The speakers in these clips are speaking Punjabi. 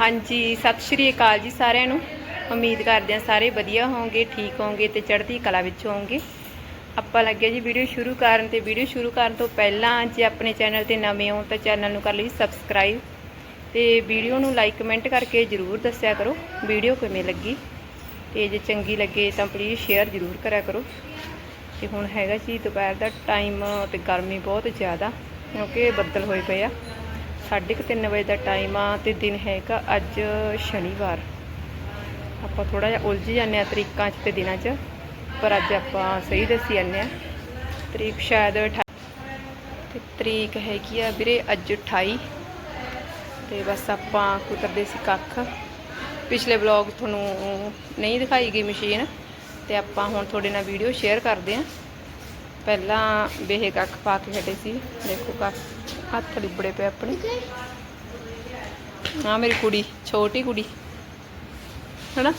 ਹਾਂਜੀ, ਸਤਿ ਸ਼੍ਰੀ ਅਕਾਲ ਜੀ ਸਾਰਿਆਂ ਨੂੰ। ਉਮੀਦ ਕਰਦੇ ਹਾਂ ਸਾਰੇ ਵਧੀਆ ਹੋਵੋਗੇ ਠੀਕ ਹੋਵੋਗੇ ਤੇ ਚੜ੍ਹਦੀ ਕਲਾ ਵਿੱਚ ਹੋਵੋਗੇ ਆਪਾਂ ਲੱਗੇ ਜੀ ਵੀਡੀਓ ਸ਼ੁਰੂ ਕਰਨ ਤੇ ਵੀਡੀਓ ਸ਼ੁਰੂ ਕਰਨ ਤੋਂ ਪਹਿਲਾਂ ਜੇ ਆਪਣੇ ਚੈਨਲ ਤੇ ਨਵੇਂ ਹੋ ਤਾਂ ਚੈਨਲ ਨੂੰ ਕਰ ਲਈ ਸਬਸਕ੍ਰਾਈਬ ਤੇ ਵੀਡੀਓ ਨੂੰ ਲਾਈਕ, ਕਮੈਂਟ ਕਰਕੇ ਜਰੂਰ ਦੱਸਿਆ ਕਰੋ ਵੀਡੀਓ ਕਿਵੇਂ ਲੱਗੀ। ਤੇ ਜੇ ਚੰਗੀ ਲੱਗੇ ਤਾਂ ਪਲੀਜ਼ ਸ਼ੇਅਰ ਜਰੂਰ ਕਰਿਆ ਕਰੋ। ਤੇ ਹੁਣ ਹੈਗਾ ਜੀ ਦੁਪਹਿਰ ਦਾ ਟਾਈਮ ਤੇ ਗਰਮੀ ਬਹੁਤ ਜ਼ਿਆਦਾ ਕਿਉਂਕਿ ਬੱਦਲ ਹੋਏ ਪਏ ਆ। ਸਾਢੇ ਕੁ ਤਿੰਨ ਵਜੇ ਦਾ ਟਾਈਮ ਆ ਤੇ ਦਿਨ ਹੈਗਾ ਅੱਜ ਸ਼ਨੀਵਾਰ। ਆਪਾਂ ਥੋੜਾ ਜਿਹਾ ਉਲਝ ਜਾਂਦੇ ਆ ਤਰੀਕਾਂ 'ਚ ਤੇ ਦਿਨਾਂ 'ਚ, ਪਰ ਅੱਜ ਆਪਾਂ ਸਹੀ ਦੱਸੀ ਜਾਂਦੇ ਆ ਤਰੀਕ ਸ਼ਾਇਦ 28 ਤੇ ਤਰੀਕ ਹੈਗੀ ਆ ਵੀਰੇ ਅੱਜ 28 ਤੇ ਬਸ ਆਪਾਂ ਕੁਤਰਦੇ ਸੀ ਕੱਖ। ਪਿਛਲੇ ਵਲੌਗ ਤੁਹਾਨੂੰ ਨਹੀਂ ਦਿਖਾਈ ਗਈ ਮਸ਼ੀਨ ਤੇ ਆਪਾਂ ਹੁਣ ਤੁਹਾਡੇ ਨਾਲ ਵੀਡੀਓ ਸ਼ੇਅਰ ਕਰਦੇ ਆਂ ਪਹਿਲਾਂ ਬੇਹੇ ਕੱਖ ਪਾ ਕੇ ਹਟੇ ਸੀ। ਦੇਖੋ ਕੱਖ। ਹੱਥ ਲਿਬੜੇ ਪਏ ਆਪਣੇ। ਆ ਮੇਰੀ ਕੁੜੀ, ਛੋਟੀ ਕੁੜੀ। ਹੈਨਾ?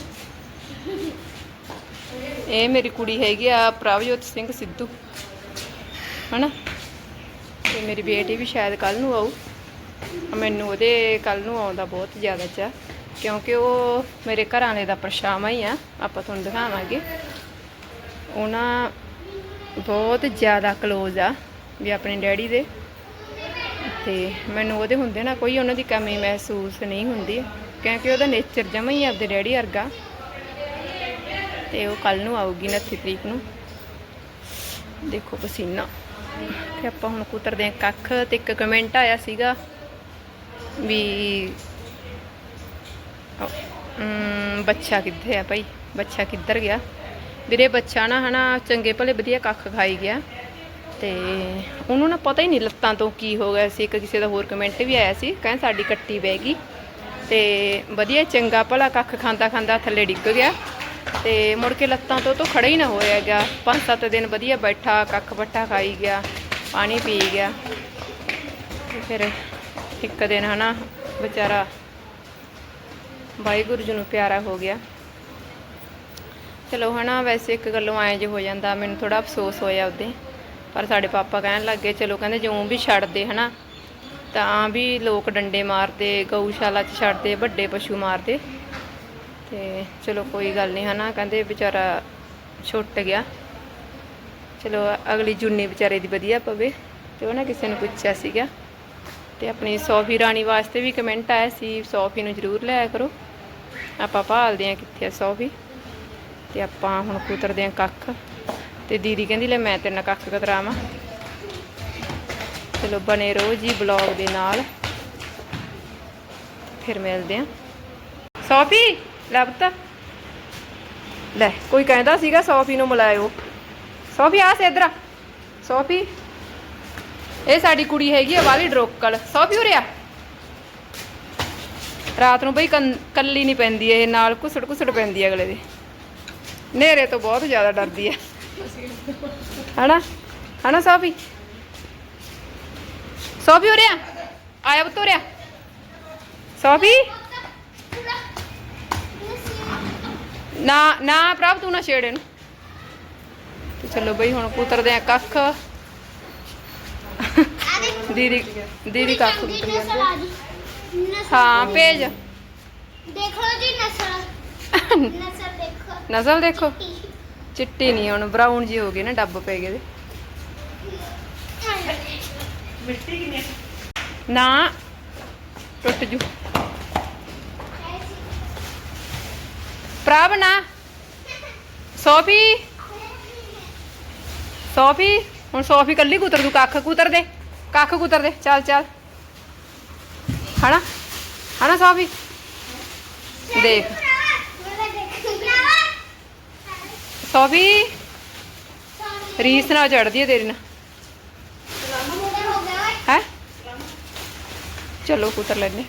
ਇਹ ਮੇਰੀ ਕੁੜੀ ਹੈਗੀ ਆ ਪ੍ਰਭਜੋਤ ਸਿੰਘ ਸਿੱਧੂ। ਹੈਨਾ? ਤੇ ਮੇਰੀ ਬੇਟੀ ਵੀ ਸ਼ਾਇਦ ਕੱਲ ਨੂੰ ਆਊ। ਮੈਨੂੰ ਉਹਦੇ ਕੱਲ ਨੂੰ ਆਉਂਦਾ ਬਹੁਤ ਜ਼ਿਆਦਾ ਚਾਹ ਕਿਉਂਕਿ ਉਹ ਮੇਰੇ ਘਰਾਂ ਵਾਲੇ ਦਾ ਪਰਛਾਵਾਂ ਹੀ ਆ, ਆਪਾਂ ਤੁਹਾਨੂੰ ਦਿਖਾਵਾਂਗੇ। ਉਹਨਾਂ ਬਹੁਤ ਜ਼ਿਆਦਾ ਕਲੋਜ਼ ਆ ਵੀ ਆਪਣੇ ਡੈਡੀ ਦੇ। ਤੇ ਮੈਨੂੰ ਉਹਦੇ ਹੁੰਦੇ ਨਾ ਕੋਈ ਉਹਨਾਂ ਦੀ ਕਮੀ ਮਹਿਸੂਸ ਨਹੀਂ ਹੁੰਦੀ ਕਿਉਂਕਿ ਉਹਦਾ ਨੇਚਰ ਜਮਾ ਹੀ ਆਪਦੇ ਡੈਡੀ ਵਰਗਾ। ਤੇ ਉਹ ਕੱਲ ਨੂੰ ਆਊਗੀ 29 ਤਰੀਕ ਨੂੰ। ਦੇਖੋ ਪਸੀਨਾ। ਤੇ ਆਪਾਂ ਹੁਣ ਕੁਤਰਦੇ ਆਂ ਕੱਖ ਤੇ ਇੱਕ ਕਮੈਂਟ ਆਇਆ ਸੀਗਾ ਵੀ ਅਮ, ਬੱਚਾ ਕਿੱਥੇ ਆ ਭਾਈ? ਬੱਚਾ ਕਿੱਧਰ ਗਿਆ? ਵੀਰੇ ਬੱਚਾ ਨਾ ਹਨਾ ਚੰਗੇ ਭਲੇ ਵਧੀਆ ਕੱਖ ਖਾਈ ਗਿਆ। ਤੇ ਉਹਨੂੰ ਨਾ ਪਤਾ ਹੀ ਨਹੀਂ ਲੱਤਾਂ ਤੋਂ ਕੀ ਹੋ ਗਿਆ ਸੀ, ਇੱਕ ਕਿਸੇ ਦਾ ਹੋਰ ਕਮੈਂਟ ਵੀ ਆਇਆ ਸੀ, ਕਹਿੰਦੇ ਸਾਡੀ ਕੱਟੀ ਬਹਿ ਗਈ। ਤੇ ਵਧੀਆ, ਚੰਗਾ ਭਲਾ ਕੱਖ ਖਾਂਦਾ ਖਾਂਦਾ ਥੱਲੇ ਡਿੱਗ ਗਿਆ। ਤੇ ਮੁੜ ਕੇ ਲੱਤਾਂ ਤੋਂ ਤੋਂ ਖੜਾ ਹੀ ਨਾ ਹੋਇਆ ਗਿਆ। ਪੰਜ ਸੱਤ ਦਿਨ ਵਧੀਆ ਬੈਠਾ, ਕੱਖ ਬੱਠਾ ਖਾਈ ਗਿਆ, ਪਾਣੀ ਪੀ ਗਿਆ। ਫਿਰ ਇੱਕ ਦਿਨ ਹਨਾ, ਵਿਚਾਰਾ ਵਾਹਿਗੁਰੂ ਜੀ ਨੂੰ ਪਿਆਰਾ ਹੋ ਗਿਆ। ਚਲੋ ਹਨਾ, ਵੈਸੇ ਇੱਕ ਗੱਲੋਂ ਐਂ ਜੇ ਹੋ ਜਾਂਦਾ, ਮੈਨੂੰ ਥੋੜਾ ਅਫਸੋਸ ਹੋਇਆ ਉਹਦੇ। ਪਰ ਸਾਡੇ ਪਾਪਾ ਕਹਿਣ ਲੱਗੇ ਚਲੋ ਕਹਿੰਦੇ ਜਿਉਂ ਵੀ ਛੱਡਦੇ ਹਨਾ, ਤਾਂ ਵੀ ਲੋਕ ਡੰਡੇ ਮਾਰਦੇ, ਗਊਸ਼ਾਲਾ 'ਚ ਛੱਡਦੇ, ਵੱਡੇ ਪਸ਼ੂ ਮਾਰਦੇ। ਤੇ ਚਲੋ ਕੋਈ ਗੱਲ ਨਹੀਂ ਹਨਾ, ਕਹਿੰਦੇ ਵਿਚਾਰਾ ਛੁੱਟ ਗਿਆ। ਚਲੋ ਅਗਲੀ ਜੁੰਨੀ ਵਿਚਾਰੇ ਦੀ ਵਧੀਆ ਪਵੇ, ਤੇ ਉਹ ਨਾ ਕਿਸੇ ਨੂੰ ਪੁੱਛਿਆ ਸੀਗਾ। ਤੇ ਆਪਣੀ ਸੋਫੀ ਰਾਣੀ ਵਾਸਤੇ ਵੀ ਕਮੈਂਟ ਆਇਆ ਸੀ, ਸੋਫੀ ਨੂੰ ਜ਼ਰੂਰ ਲਿਆਇਆ ਕਰੋ। ਆਪਾਂ ਭਾਲਦੇ ਆ ਕਿੱਥੇ ਆ ਸੋਫੀ। ਤੇ ਆਪਾਂ ਹੁਣ ਕੁਤਰਦੇ ਆ ਕੱਖ। ਤੇ ਦੀਦੀ ਕਹਿੰਦੀ, ਲੈ ਮੈਂ ਤੇਰੇ ਨਾਲ ਕੱਖ ਕਤਰਾਵਾਂ ਚਲੋ ਬਨੇ ਰਹੋ ਜੀ ਬਲੌਗ ਦੇ ਨਾਲ। ਫਿਰ ਮਿਲਦੇ ਆ ਸੋਫੀ ਲੱਭਤ ਲੈ, ਕੋਈ ਕਹਿੰਦਾ ਸੀਗਾ ਸੋਫੀ ਨੂੰ ਮਿਲਾਇਓ। ਸੋਫੀ, ਆ ਸੇ ਇਧਰ ਸੋਫੀ, ਇਹ ਸਾਡੀ ਕੁੜੀ ਹੈਗੀ ਆ ਵਾਲੀ ਡਰੋਕਲ। ਸੋਫੀ ਉਰਿਆ ਰਾਤ ਨੂੰ ਬਈ ਕੱਲੀ ਨਹੀਂ ਪੈਂਦੀ ਇਹ, ਨਾਲ ਘੁਸੜ ਘੁਸੜ ਪੈਂਦੀ ਅਗਲੇ ਦੇ। ਨੇਰੇ ਤੋਂ ਬਹੁਤ ਜ਼ਿਆਦਾ ਡਰਦੀ ਆ। ਹਨਾ ਹਨਾ ਸੋਫੀ? ਸੋਫੀ ਉਰਿਆ ਆਇਆ ਬਤ ਉਰਿਆ ਸੋਫੀ? ਨਾ ਨਾ ਪ੍ਰਭ ਤੂੰ ਨਾ ਛੇੜ ਇਹਨੂੰ। ਤੇ ਚਲੋ ਬਈ ਹੁਣ ਕੁਤਰਦੇ ਆ ਕੱਖ। ਦੀਦੀ ਦੀਦੀ ਕੱਖ ਕੁਤਰ ਜਾਂਦੇ। ਹਾਂ ਭੇਜ। ਦੇਖੋ ਜੀ ਨਸਲ। ਨਸਲ ਦੇਖੋ। ਨਜ਼ਲ ਦੇਖੋ। ਚਿੱਟੀ ਨਹੀਂ ਹੁਣ ਬਰਾਊਨ ਜੀ ਹੋ ਗਈ ਨਾ ਡੱਬ ਪੈ ਗਏ। ਨਾ ਟੁੱਟ ਜੂ। ਪ੍ਰਭ ਨਾ ਸੋਫੀ। ਸੋਫੀ ਹੁਣ ਸੋਫੀ ਕੱਲੀ ਕੁਤਰ ਦੂ ਕੱਖ ਕੁਤਰ ਦੇ। ਕੱਖ ਕੁਤਰ ਦੇ ਚੱਲ ਚੱਲ। ਹਣਾ ਹਣਾ ਸੋਫੀ? ਦੇਖ। ਸੋਫੀ, ਰੀਸ ਨਾਲ ਚੜਦੀ ਹੈ ਤੇਰੇ ਨਾਲ ਹੈ? ਚਲੋ ਕੁਤਰ ਲੈਨੇ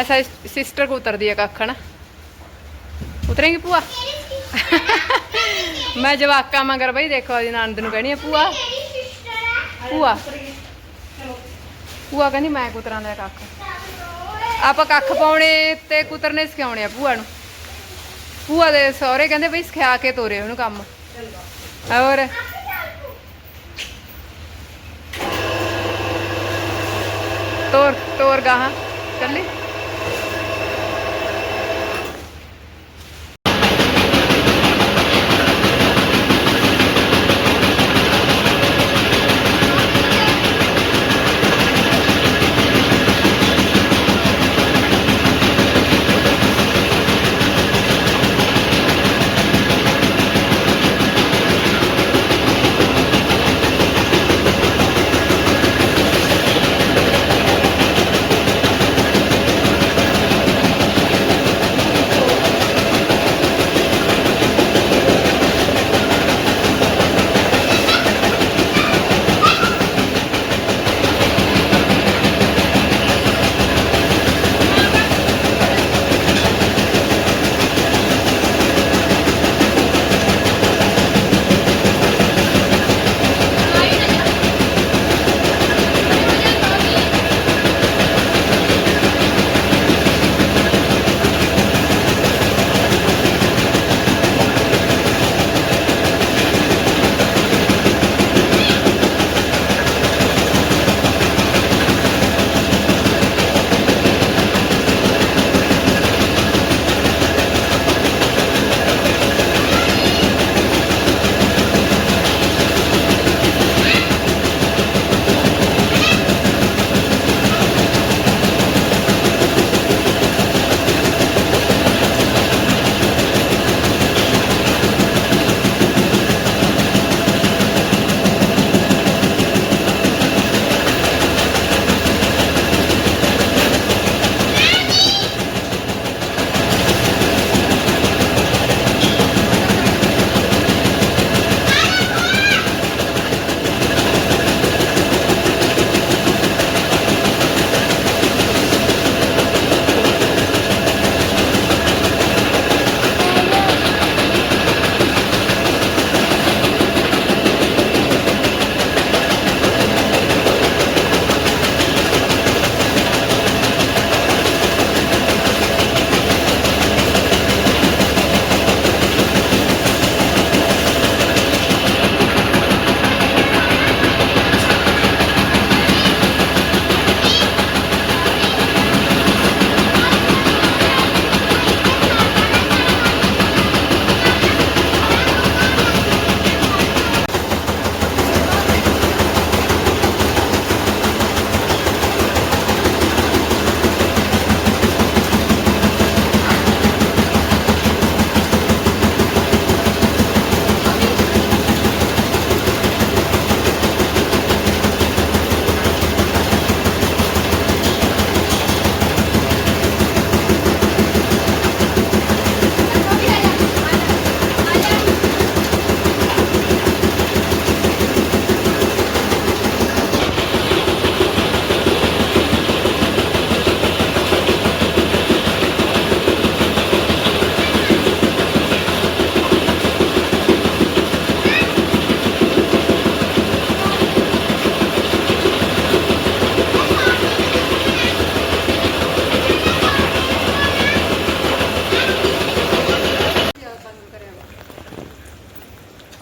ਅੱਛਾ ਸਿਸਟਰ ਕੋ ਉਤਰਦੀ ਹੈ ਕੱਖ ਨਾ ਉਤਰੇਂਗੀ ਭੂਆ? ਮੈਂ ਜਵਾਕਾ ਮਗਰ ਬਈ ਦੇਖੋ ਜੀ ਨੰਦ ਨੂੰ ਕਹਿਣੀ ਆ, ਭੂਆ। ਭੂਆ? ਭੂਆ ਕਹਿੰਦੀ ਮੈਂ ਕੁਤਰਾਂ ਦਾ ਕੱਖ। ਆਪਾਂ ਕੱਖ ਪਾਉਣੇ ਤੇ ਕੁਤਰਨੇ ਸਿਖਾਉਣੇ ਆ ਭੂਆ ਨੂੰ। ਭੂਆ ਦੇ ਸਹੁਰੇ ਕਹਿੰਦੇ ਬਈ ਸਿਖਾ ਕੇ ਤੋਰੇ ਉਹਨੂੰ ਕੰਮ। ਹੋਰ? ਤੋਰ ਤੋਰ ਹੋਰ ਗਾਹਾਂ। ਚੱਲੇ।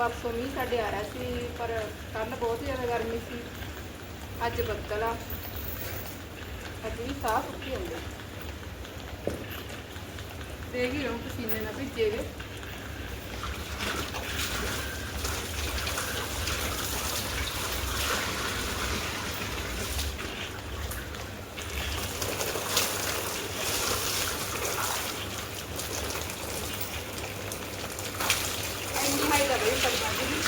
ਪਰਸੋਂ ਮੀਂਹ ਸਾਡੇ ਆ ਰਿਹਾ ਸੀ, ਪਰ ਕੱਲ ਬਹੁਤ ਜ਼ਿਆਦਾ ਗਰਮੀ ਸੀ। ਅੱਜ ਬੱਦਲ ਆ। ਅੱਜ ਵੀ ਸਾਫ਼ ਸੁੱਕੀ ਆਉਂਦੇ ਦੇਖ ਹੀ ਰਹੋ ਪਸੀਨੇ ਨਾਲ ਭਿੱਜੇ ਵੇ ਇੰਨੀ ਹਾਈ ਕਰ ਰਹੀ ਸਬਜ਼ੀ ਦੀ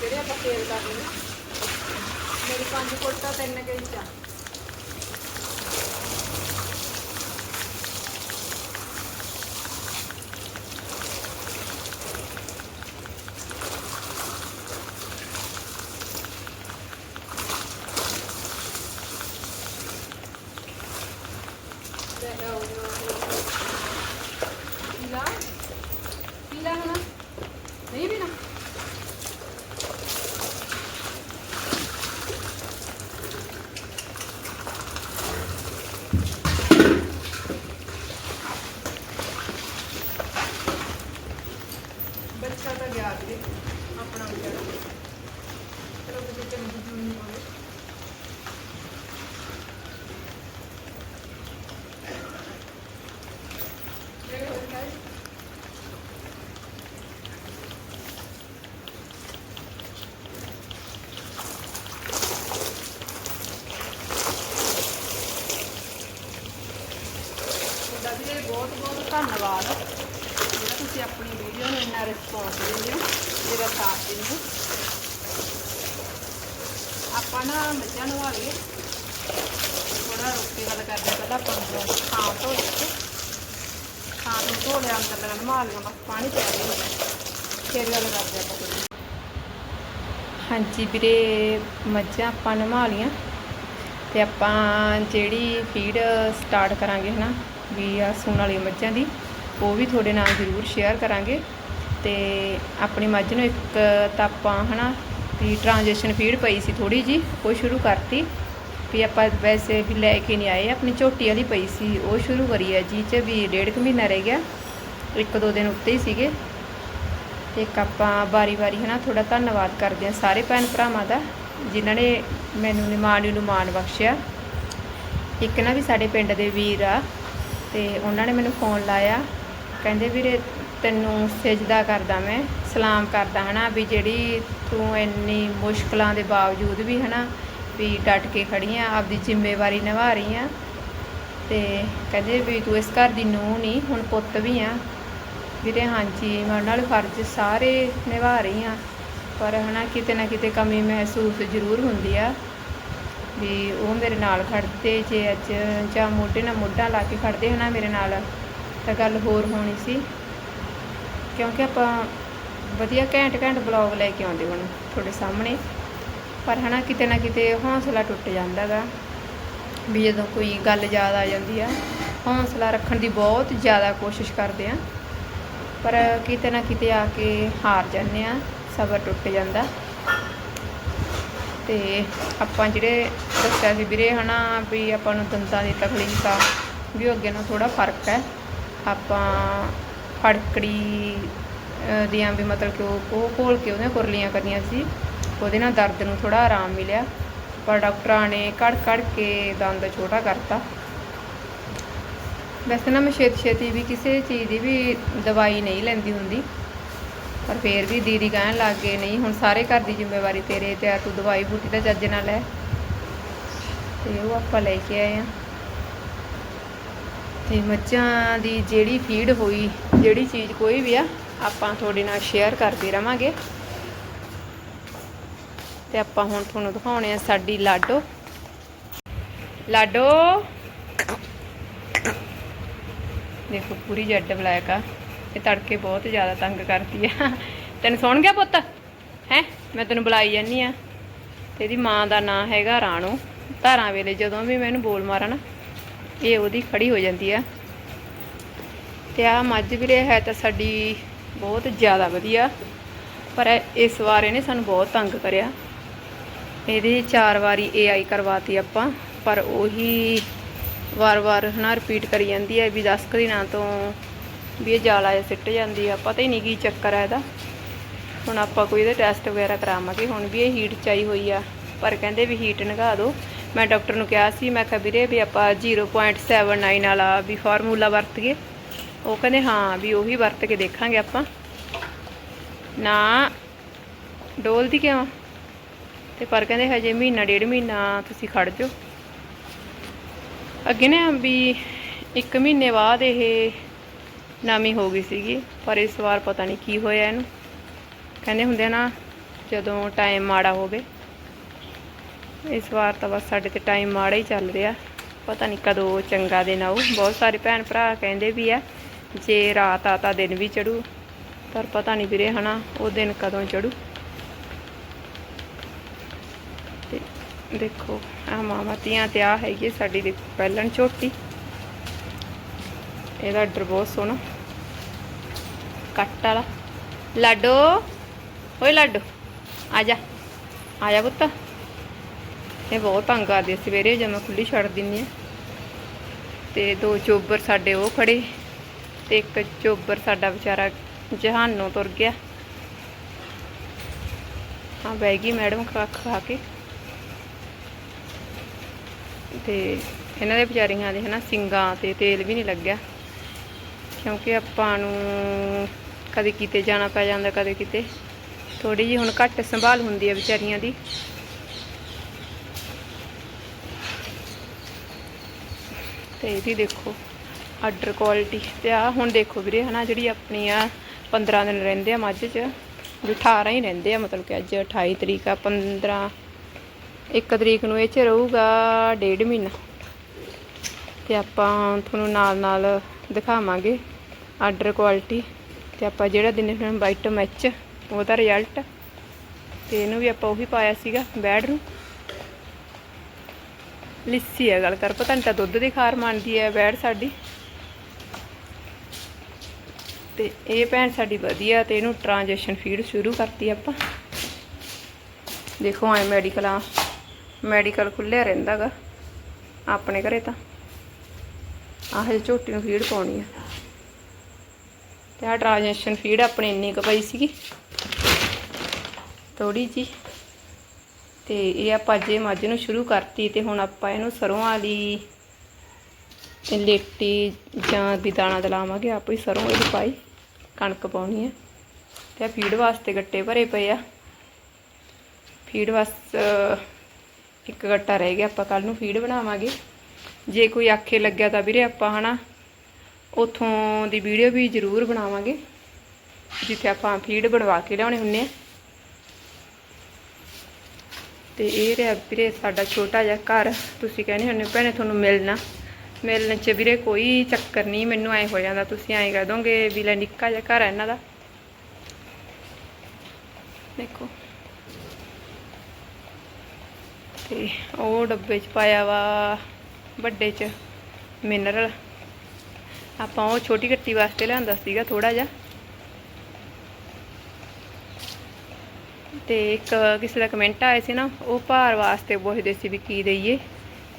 ਜਿਹੜੇ ਆਪਾਂ ਸੇਲ ਕਰਨੇ ਨੇ ਮੇਰੀ 5 ਫੁੱਟ ਤਾਂ 3 ਕੇ ਇੰਚ ਆ ਤੇ ਉਹ ਪੀਲਾ ਪੀਲਾ ਹੈ ਨਾ ਨਹੀਂ ਪੀਣਾ ਬੱਚਾ ਤਾਂ ਗਿਆ ਜੀ ਆਪਣਾ ਵਿਚਾਰਾ ਚਲੋ ਕਿਤੇ ਚੰਗੀ ਜੂਨ ਨਹੀਂ ਹੋਵੇ ਬਹੁਤ ਬਹੁਤ ਧੰਨਵਾਦ ਜਿਹੜਾ ਤੁਸੀਂ ਆਪਣੀ ਵੀਡੀਓ ਨੂੰ ਇੰਨਾ ਰਿਸਪੌਂਸ ਦਿੰਦੇ ਸਾਥ ਆਪਾਂ ਨਾ ਮੱਝਾਂ ਨੂੰ ਵਾਲੀਏ ਥੋੜਾ ਰੋਟੀ ਗੱਲ ਕਰਦੇ ਹਾਂ ਪਹਿਲਾਂ ਆਪਾਂ ਥਾਂ ਧੋ ਦਿੱਤੇ ਥਾਂ ਨੂੰ ਧੋ ਲਿਆ ਅੰਦਰ ਲਗਣ ਮਾਲੀਆਂ ਬਸ ਪਾਣੀ ਪੈ ਗਿਆ ਫਿਰ ਗੱਲ ਕਰਦੇ ਆਪਾਂ ਹਾਂਜੀ ਵੀਰੇ ਮੱਝਾਂ ਆਪਾਂ ਨਮਾ ਲੀਆਂ ਤੇ ਆਪਾਂ ਜਿਹੜੀ ਫੀਡ ਸਟਾਰਟ ਕਰਾਂਗੇ ਹਨਾ ਵੀ ਆ ਸੂਣ ਵਾਲੀਆਂ ਮੱਝਾਂ ਦੀ ਉਹ ਵੀ ਤੁਹਾਡੇ ਨਾਲ ਜ਼ਰੂਰ ਸ਼ੇਅਰ ਕਰਾਂਗੇ ਅਤੇ ਆਪਣੀ ਮੱਝ ਨੂੰ ਇੱਕ ਤਾਂ ਆਪਾਂ ਹੈ ਨਾ ਵੀ ਟ੍ਰਾਂਜੈਕਸ਼ਨ ਫੀਡ ਪਈ ਸੀ ਥੋੜ੍ਹੀ ਜੀ ਉਹ ਸ਼ੁਰੂ ਕਰਤੀ। ਵੀ ਆਪਾਂ ਵੈਸੇ ਵੀ ਲੈ ਕੇ ਨਹੀਂ ਆਏ, ਆਪਣੀ ਝੋਟੀ ਵਾਲੀ ਪਈ ਸੀ, ਉਹ ਸ਼ੁਰੂ ਕਰੀ ਹੈ ਜੀ ਚ ਵੀ ਡੇਢ ਕੁ ਮਹੀਨਾ ਰਹਿ ਗਿਆ। ਇੱਕ ਦੋ ਦਿਨ ਉੱਤੇ ਹੀ ਸੀਗੇ। ਤੇ ਇੱਕ ਆਪਾਂ ਵਾਰੀ-ਵਾਰੀ ਹਨਾ ਥੋੜਾ ਧੰਨਵਾਦ ਕਰਦੇ ਹਾਂ ਸਾਰੇ ਭੈਣ ਭਰਾਵਾਂ ਦਾ, ਜਿਨ੍ਹਾਂ ਨੇ ਮੈਨੂੰ ਨਿਮਾਣੀ ਨੂੰ ਮਾਣ ਬਖਸ਼ਿਆ। ਇੱਕ ਨਾ ਵੀ ਸਾਡੇ ਪਿੰਡ ਦੇ ਵੀਰ ਆ, ਤੇ ਉਹਨਾਂ ਨੇ ਮੈਨੂੰ ਫੋਨ ਲਾਇਆ। ਕਹਿੰਦੇ ਵੀਰੇ ਤੈਨੂੰ ਸਜਦਾ ਕਰਦਾ ਮੈਂ, ਸਲਾਮ ਕਰਦਾ ਹਨਾ, ਵੀ ਜਿਹੜੀ ਤੂੰ ਇੰਨੀ ਮੁਸ਼ਕਲਾਂ ਦੇ ਬਾਵਜੂਦ ਵੀ ਹਨਾ, ਵੀ ਡਟ ਕੇ ਖੜੀ ਆ, ਆਪਦੀ ਜ਼ਿੰਮੇਵਾਰੀ ਨਿਭਾ ਰਹੀ ਆ। ਤੇ ਕਹਿੰਦੇ ਵੀ ਤੂੰ ਇਸ ਘਰ ਦੀ ਨੂੰਹ ਨਹੀਂ, ਹੁਣ ਪੁੱਤ ਵੀ ਆ। ਵੀਰੇ ਹਾਂਜੀ ਮੈਂ ਉਹਨਾਂ ਨਾਲ ਫਰਜ਼ ਸਾਰੇ ਨਿਭਾ ਰਹੀ ਹਾਂ ਪਰ ਹਨਾ, ਕਿਤੇ ਨਾ ਕਿਤੇ ਕਮੀ ਮਹਿਸੂਸ ਜ਼ਰੂਰ ਹੁੰਦੀ ਆ, ਵੀ ਉਹ ਮੇਰੇ ਨਾਲ ਖੜਦੇ ਜੇ ਅੱਜ ਜਾਂ ਮੋਢੇ ਨਾਲ ਮੋਢਾ ਲਾ ਕੇ ਖੜਦੇ ਹਨਾ ਮੇਰੇ ਨਾਲ, ਤਾਂ ਗੱਲ ਹੋਰ ਹੋਣੀ ਸੀ। ਕਿਉਂਕਿ ਆਪਾਂ ਵਧੀਆ ਘੈਂਟ ਘੈਂਟ ਬਲੌਗ ਲੈ ਕੇ ਆਉਂਦੇ ਹੁਣ ਤੁਹਾਡੇ ਸਾਹਮਣੇ। ਪਰ ਹਨਾ ਕਿਤੇ ਨਾ ਕਿਤੇ ਹੌਸਲਾ ਟੁੱਟ ਜਾਂਦਾ ਗਾ ਵੀ ਜਦੋਂ ਕੋਈ ਗੱਲ ਯਾਦ ਆ ਜਾਂਦੀ ਆ, ਹੌਸਲਾ ਰੱਖਣ ਦੀ ਬਹੁਤ ਜ਼ਿਆਦਾ ਕੋਸ਼ਿਸ਼ ਕਰਦੇ ਆ। ਪਰ ਕਿਤੇ ਨਾ ਕਿਤੇ ਆ ਕੇ ਹਾਰ ਜਾਂਦੇ ਆ, ਸਬਰ ਟੁੱਟ ਜਾਂਦਾ। ਤੇ ਆਪਾਂ ਜਿਹੜੇ ਦੱਸਿਆ ਸੀ ਵੀਰੇ ਹਨਾ ਵੀ ਆਪਾਂ ਨੂੰ ਦੰਦਾਂ ਦੀ ਤਕਲੀਫ ਆ, ਵੀ ਅੱਗੇ ਨਾਲ ਥੋੜਾ ਫ਼ਰਕ ਹੈ। ਆਪਾਂ ਫੜਕੜੀ ਦੀਆਂ ਵੀ ਮਤਲਬ ਕਿ ਉਹ ਉਹ ਖੋਲ ਕੇ ਉਹਦੀਆਂ ਕੁਰਲੀਆਂ ਕਰਨੀਆਂ ਸੀ। ਉਹਦੇ ਨਾਲ ਦਰਦ ਨੂੰ ਥੋੜਾ ਆਰਾਮ ਮਿਲਿਆ। ਪਰ ਡਾਕਟਰਾਂ ਨੇ ਕੜ ਕੜ ਕੇ ਦੰਦ ਛੋਟਾ ਕਰਤਾ। ਵੈਸੇ ਨਾ ਮੈਂ ਛੇਤੀ ਛੇਤੀ ਵੀ ਕਿਸੇ ਚੀਜ਼ ਦੀ ਵੀ ਦਵਾਈ ਨਹੀਂ ਲੈਂਦੀ ਹੁੰਦੀ। ਪਰ ਫੇਰ ਵੀ ਦੀਦੀ ਕਹਿਣ ਲੱਗ ਗਏ, ਨਹੀਂ, ਹੁਣ ਸਾਰੇ ਘਰ ਦੀ ਜ਼ਿੰਮੇਵਾਰੀ ਤੇਰੇ ਤੇ ਆ। ਤੂੰ ਦਵਾਈ ਬੂਟੀ ਦਾ ਚੱਜ ਨਾਲ ਲੈ। ਤੇ ਉਹ ਆਪਾਂ ਲੈ ਕੇ ਆਏ ਆ ਤੇ ਮੱਝਾਂ ਦੀ ਜਿਹੜੀ ਫੀਡ ਹੋਈ, ਜਿਹੜੀ ਚੀਜ਼ ਕੋਈ ਵੀ ਆ, ਆਪਾਂ ਤੁਹਾਡੇ ਨਾਲ ਸ਼ੇਅਰ ਕਰਦੇ ਰਵਾਂਗੇ। ਤੇ ਆਪਾਂ ਹੁਣ ਤੁਹਾਨੂੰ ਦਿਖਾਉਣੇ ਆ ਸਾਡੀ ਲਾਡੋ। ਲਾਡੋ! ਦੇਖੋ, ਪੂਰੀ ਜੱਡ ਬਲੈਕ ਆ ਇਹ ਤੜਕੇ ਬਹੁਤ ਜ਼ਿਆਦਾ ਤੰਗ ਕਰਦੀ ਆ। ਤੈਨੂੰ ਸੁਣ ਗਿਆ ਪੁੱਤ? ਹੈ? ਮੈਂ ਤੈਨੂੰ ਬੁਲਾਈ ਜਾਨੀ ਆ। ਤੇ ਇਹਦੀ ਮਾਂ ਦਾ ਨਾਂ ਹੈਗਾ ਰਾਣੋ। ਧਾਰਾਂ ਵੇਲੇ ਜਦੋਂ ਵੀ ਮੈਂ ਇਹਨੂੰ ਬੋਲ ਮਾਰਾਂ ਨਾ ਇਹ ਉਹਦੀ ਖੜੀ ਹੋ ਜਾਂਦੀ ਆ। ਤੇ ਆ ਮੱਝ ਵੀਰੇ, ਹੈ ਤਾਂ ਸਾਡੀ ਬਹੁਤ ਜ਼ਿਆਦਾ ਵਧੀਆ। ਪਰ ਇਸ ਵਾਰ ਇਹਨੇ ਸਾਨੂੰ ਬਹੁਤ ਤੰਗ ਕਰਿਆ। ਇਹਦੀ ਚਾਰ ਵਾਰੀ ਏਆਈ ਕਰਵਾਤੀ ਆਪਾਂ, ਪਰ ਉਹੀ ਵਾਰ-ਵਾਰ ਹਨਾ ਰਿਪੀਟ ਕਰੀ ਜਾਂਦੀ ਹੈ ਵੀ 10 ਕੁ ਦਿਨਾਂ ਤੋਂ ਵੀ ਇਹ ਜਾਲ ਜਿਹਾ ਸਿੱਟ ਜਾਂਦੀ ਆ, ਪਤਾ ਹੀ ਨਹੀਂ ਕੀ ਚੱਕਰ ਹੈ ਇਹਦਾ। ਹੁਣ ਆਪਾਂ ਕੋਈ ਇਹਦੇ ਟੈਸਟ ਵਗੈਰਾ ਕਰਾਵਾਂਗੇ, ਹੁਣ ਵੀ ਇਹ ਹੀਟ ਚਾਈ ਹੋਈ ਆ, ਪਰ ਕਹਿੰਦੇ ਵੀ ਹੀਟ ਨਗਾ ਦਿਓ ਮੈਂ ਡਾਕਟਰ ਨੂੰ ਕਿਹਾ ਸੀ, ਮੈਂ ਕਿਹਾ ਵੀਰੇ ਵੀ ਆਪਾਂ 0.79 ਵਾਲਾ ਵੀ ਫਾਰਮੂਲਾ ਵਰਤੀਏ ਉਹ ਕਹਿੰਦੇ ਹਾਂ ਵੀ ਉਹੀ ਵਰਤ ਕੇ ਦੇਖਾਂਗੇ ਆਪਾਂ। ਨਾ, ਡੋਲਦੀ ਕਿਉਂ? ਤੇ ਪਰ ਕਹਿੰਦੇ ਹਜੇ ਮਹੀਨਾ, ਡੇਢ ਮਹੀਨਾ ਤੁਸੀਂ ਖੜ ਜਾਓ। ਅੱਗੇ ਨਾ ਵੀ ਇੱਕ ਮਹੀਨੇ ਬਾਅਦ ਇਹ ਨਾਮੀ ਹੋ ਗਈ ਸੀਗੀ, ਪਰ ਇਸ ਵਾਰ ਪਤਾ ਨਹੀਂ ਕੀ ਹੋਇਆ ਇਹਨੂੰ। ਕਹਿੰਦੇ ਹੁੰਦੇ ਨਾ, ਜਦੋਂ ਟਾਈਮ ਮਾੜਾ ਹੋਵੇ। ਇਸ ਵਾਰ ਤਾਂ ਬਸ ਸਾਡੇ ਤੇ ਟਾਈਮ ਮਾੜਾ ਹੀ ਚੱਲ ਰਿਹਾ। ਪਤਾ ਨਹੀਂ ਕਦੋਂ ਚੰਗਾ ਦਿਨ ਆਊ। ਬਹੁਤ ਸਾਰੇ ਭੈਣ ਭਰਾ ਕਹਿੰਦੇ ਵੀ ਆ, ਜੇ ਰਾਤ ਆ ਤਾਂ ਦਿਨ ਵੀ ਚੜੂ। ਪਰ ਪਤਾ ਨਹੀਂ ਵੀਰੇ ਹਨਾ, ਉਹ ਦਿਨ ਕਦੋਂ ਚੜੂ। ਤੇ ਦੇਖੋ ਆ ਮਾਮਾ ਤੇ ਆ ਹੈਗੀ ਸਾਡੀ ਦੇਖੋ ਪਹਿਲਣ ਝੋਟੀ ਇਹਦਾ ਆਰਡਰ ਬਹੁਤ ਸੋਹਣਾ। ਕੱਟ ਵਾਲਾ। ਲਾਡੋ, ਓਏ ਲਾਡੋ, ਆ ਜਾ। ਆ ਜਾ ਪੁੱਤ। ਇਹ ਬਹੁਤ ਤੰਗ ਕਰਦੇ ਸਵੇਰੇ ਜਦ ਮੈਂ ਖੁੱਲੀ ਛੱਡ ਦਿੰਨੀ ਆ। ਤੇ ਦੋ ਚੋਬਰ ਸਾਡੇ ਉਹ ਖੜੇ। ਤੇ ਇੱਕ ਚੋਬਰ ਸਾਡਾ ਵਿਚਾਰਾ ਜਹਾਨੋਂ ਤੁਰ ਗਿਆ। ਹਾਂ ਬਹਿ ਗਈ ਮੈਡਮ ਖਾ ਖਾ ਕੇ। ਤੇ ਇਹਨਾਂ ਦੇ ਵਿਚਾਰੀਆਂ ਦੇ ਹਨਾ ਸਿੰਗਾਂ ਤੇ ਤੇਲ ਵੀ ਨਹੀਂ ਲੱਗਿਆ। ਕਿਉਂਕਿ ਆਪਾਂ ਨੂੰ ਕਦੇ ਕਿਤੇ ਜਾਣਾ ਪੈ ਜਾਂਦਾ, ਕਦੇ ਕਿਤੇ। ਥੋੜੀ ਜਿਹੀ ਹੁਣ ਘੱਟ ਸੰਭਾਲ ਹੁੰਦੀ ਹੈ ਵਿਚਾਰੀਆਂ ਦੀ। ਤੇ ਇਹਦੀ ਦੇਖੋ ਆਰਡਰ ਕੁਆਲਿਟੀ ਤੇ ਆ ਹੁਣ ਦੇਖੋ ਵੀਰੇ, ਹਨਾ, ਜਿਹੜੀ ਆਪਣੀ ਆ 15 ਦਿਨ ਰਹਿੰਦੇ ਆ ਮੱਝ 'ਚ, ਵੀ 18 ਹੀ ਰਹਿੰਦੇ ਆ, ਮਤਲਬ ਕਿ ਅੱਜ 28 ਤਰੀਕ ਆ 15 ਇੱਕ ਤਰੀਕ ਨੂੰ ਇਹ 'ਚ ਰਹੂਗਾ ਡੇਢ ਮਹੀਨਾ। ਤੇ ਆਪਾਂ ਤੁਹਾਨੂੰ ਨਾਲ ਨਾਲ ਦਿਖਾਵਾਂਗੇ ਆਰਡਰ ਕੁਆਲਿਟੀ ਤੇ ਆਪਾਂ ਜਿਹੜਾ ਦਿਨ ਹੁਣ ਵਾਈਟ ਮੈਚ ਉਹਦਾ ਰਿਜ਼ਲਟ ਤੇ ਇਹਨੂੰ ਵੀ ਆਪਾਂ ਉਹੀ ਪਾਇਆ ਸੀਗਾ ਬੈਡ ਨੂੰ ਲਿੱਸੀ ਹੈ ਗੱਲ ਕਰ, ਪਤਾ ਨਹੀਂ ਤਾਂ ਦੁੱਧ ਦੀ ਖਾਰ ਮੰਨਦੀ ਹੈ ਬੈਡ ਸਾਡੀ। ਤੇ ਇਹ ਭੈਣ ਸਾਡੀ ਵਧੀਆ ਤੇ ਇਹਨੂੰ ਟ੍ਰਾਂਜੈਕਸ਼ਨ ਫੀਡ ਸ਼ੁਰੂ ਕਰਤੀ ਆਪਾਂ। ਦੇਖੋ ਐ ਮੈਡੀਕਲ ਆ ਮੈਡੀਕਲ ਖੁੱਲਿਆ ਰਹਿੰਦਾਗਾ ਆਪਣੇ ਘਰੇ ਤਾਂ। ਆਹ ਹਜੇ ਝੋਟੀ ਨੂੰ ਫੀਡ ਪਾਉਣੀ ਆ। ਤੇ ਆ ਟ੍ਰਾਂਜੈਕਸ਼ਨ ਫੀਡ ਆਪਣੇ ਇੰਨੀ ਕੁ ਪਈ ਸੀਗੀ। ਥੋੜੀ ਜੀ ਤੇ ਇਹ ਆਪਾਂ ਜੇ ਮੱਝ ਨੂੰ ਸ਼ੁਰੂ ਕਰਤੀ ਤੇ ਹੁਣ ਆਪਾਂ ਇਹਨੂੰ ਸਰੋਂ ਵਾਲੀ ਲੇਟੀ ਜਾਂ ਵੀ ਦਲਾਵਾਂਗੇ, ਆਪੇ ਹੀ ਸਰੋਂ ਇਹਦੀ ਪਾਈ, ਕਣਕ ਪਾਉਣੀ ਹੈ। ਤੇ ਆ ਫੀਡ ਵਾਸਤੇ ਗੱਟੇ ਭਰੇ ਪਏ ਆ। ਫੀਡ ਵਾਸਤੇ ਇੱਕ ਗੱਟਾ ਰਹਿ ਗਿਆ, ਆਪਾਂ ਕੱਲ ਨੂੰ ਫੀਡ ਬਣਾਵਾਂਗੇ। ਜੇ ਕੋਈ ਆਖੇ ਲੱਗਿਆ ਤਾਂ ਵੀਰੇ ਆਪਾਂ ਹਨਾ, ਉਥੋਂ ਦੀ ਵੀਡੀਓ ਵੀ ਜ਼ਰੂਰ ਬਣਾਵਾਂਗੇ। ਜਿੱਥੇ ਆਪਾਂ ਫੀਡ ਬਣਵਾ ਕੇ ਲਿਆਉਣੇ ਹੁੰਨੇ ਆ। ਤੇ ਇਹ ਰਿਹਾ ਵੀਰੇ ਸਾਡਾ ਛੋਟਾ ਜਿਹਾ ਘਰ। ਤੁਸੀਂ ਕਹਿੰਦੇ ਹੁੰਦੇ ਭੈਣੇ ਤੁਹਾਨੂੰ ਮਿਲਣਾ। ਮਿਲਣ ਚ ਵੀਰੇ ਕੋਈ ਚੱਕਰ ਨਹੀਂ, ਮੈਨੂੰ ਐ ਹੋ ਜਾਂਦਾ, ਤੁਸੀਂ ਐਂ ਕਹਿ ਦੋਗੇ ਵੀ ਲੈ ਨਿੱਕਾ ਜਿਹਾ ਘਰ ਹੈ ਇਹਨਾਂ ਦਾ। ਦੇਖੋ। ਤੇ ਉਹ ਡੱਬੇ ਚ ਪਾਇਆ ਵਾ ਵੱਡੇ ਚ ਮਿਨਰਲ ਆਪਾਂ ਉਹ ਛੋਟੀ ਗੱਟੀ ਵਾਸਤੇ ਲਿਆਂਦਾ ਸੀਗਾ ਥੋੜਾ ਜਿਹਾ। ਤੇ ਇੱਕ ਕਿਸੇ ਦਾ ਕਮੈਂਟ ਆਇਆ ਸੀ ਨਾ, ਉਹ ਭਾਰ ਵਾਸਤੇ ਪੁੱਛਦੇ ਸੀ ਵੀ ਕੀ ਦਈਏ।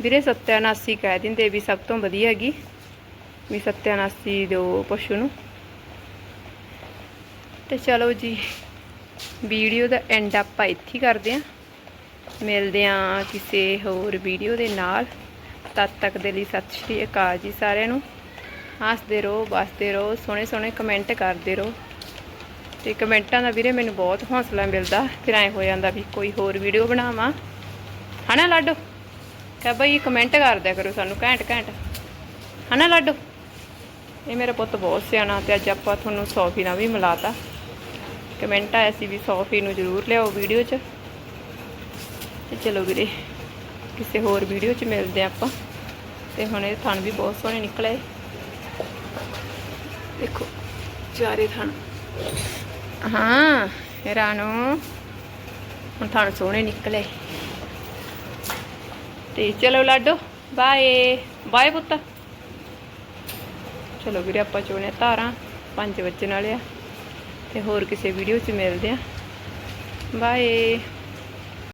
ਵੀਰੇ ਸੱਤਿਆਨਾਸੀ ਕਹਿ ਦਿੰਦੇ ਵੀ ਸਭ ਤੋਂ ਵਧੀਆ ਹੈਗੀ, ਵੀ ਸੱਤਿਆਨਾਸੀ ਦਿਓ ਪਸ਼ੂ ਨੂੰ ਤੇ ਚਲੋ ਜੀ, ਵੀਡੀਓ ਦਾ ਐਂਡ ਆਪਾਂ ਇੱਥੇ ਕਰਦੇ ਆਂ ਮਿਲਦੇ ਆਂ ਕਿਸੇ ਹੋਰ ਵੀਡੀਓ ਦੇ ਨਾਲ। ਤਦ ਤੱਕ ਦੇ ਲਈ ਸਤਿ ਸ਼੍ਰੀ ਅਕਾਲ ਜੀ ਸਾਰਿਆਂ ਨੂੰ। ਹੱਸਦੇ ਰਹੋ, ਵਸਦੇ ਰਹੋ ਸੋਹਣੇ ਸੋਹਣੇ ਕਮੈਂਟ ਕਰਦੇ ਰਹੋ। ਤੇ ਕਮੈਂਟਾਂ ਦਾ ਵੀਰੇ ਮੈਨੂੰ ਬਹੁਤ ਹੌਸਲਾ ਮਿਲਦਾ ਫਿਰ ਐ ਹੋ ਜਾਂਦਾ ਵੀ ਕੋਈ ਹੋਰ ਵੀਡੀਓ ਬਣਾਵਾਂ। ਹਨਾ ਲਾਡੋ? ਕਹ ਬਈ ਕਮੈਂਟ ਕਰ ਦਿਆ ਕਰੋ ਸਾਨੂੰ ਘੈਂਟ ਘੈਂਟ। ਹਨਾ ਲਾਡੋ? ਇਹ ਮੇਰਾ ਪੁੱਤ ਬਹੁਤ ਸਿਆਣਾ ਤੇ ਅੱਜ ਆਪਾਂ ਤੁਹਾਨੂੰ ਸੌਫੀ ਨਾਲ ਵੀ ਮਿਲਾਤਾ। ਕਮੈਂਟ ਆਇਆ ਸੀ ਵੀ ਸੌਫੀ ਨੂੰ ਜ਼ਰੂਰ ਲਿਆਓ ਵੀਡੀਓ 'ਚ। ਤੇ ਚਲੋ ਵੀਰੇ, ਕਿਸੇ ਹੋਰ ਵੀਡੀਓ 'ਚ ਮਿਲਦੇ ਹਾਂ ਆਪਾਂ। ਤੇ ਹੁਣ ਇਹ ਥਣ ਵੀ ਬਹੁਤ ਸੋਹਣੇ ਨਿਕਲੇ। ਦੇਖੋ, ਚਾਰੇ ਥਣ। ਹਾਂ, ਰਾਣੋ, ਹੁਣ ਥਣ ਸੋਹਣੇ ਨਿਕਲੇ। ਤੇ ਚਲੋ ਲਾਡੋ, ਬਾਏ। ਬਾਏ ਪੁੱਤ। ਚਲੋ ਵੀਰੇ, ਆਪਾਂ ਚੋਣੇ ਧਾਰਾਂ 5 ਵਜੇ ਵਾਲੇ ਆ। ਤੇ ਹੋਰ ਕਿਸੇ ਵੀਡੀਓ 'ਚ ਮਿਲਦੇ ਆ। ਬਾਏ।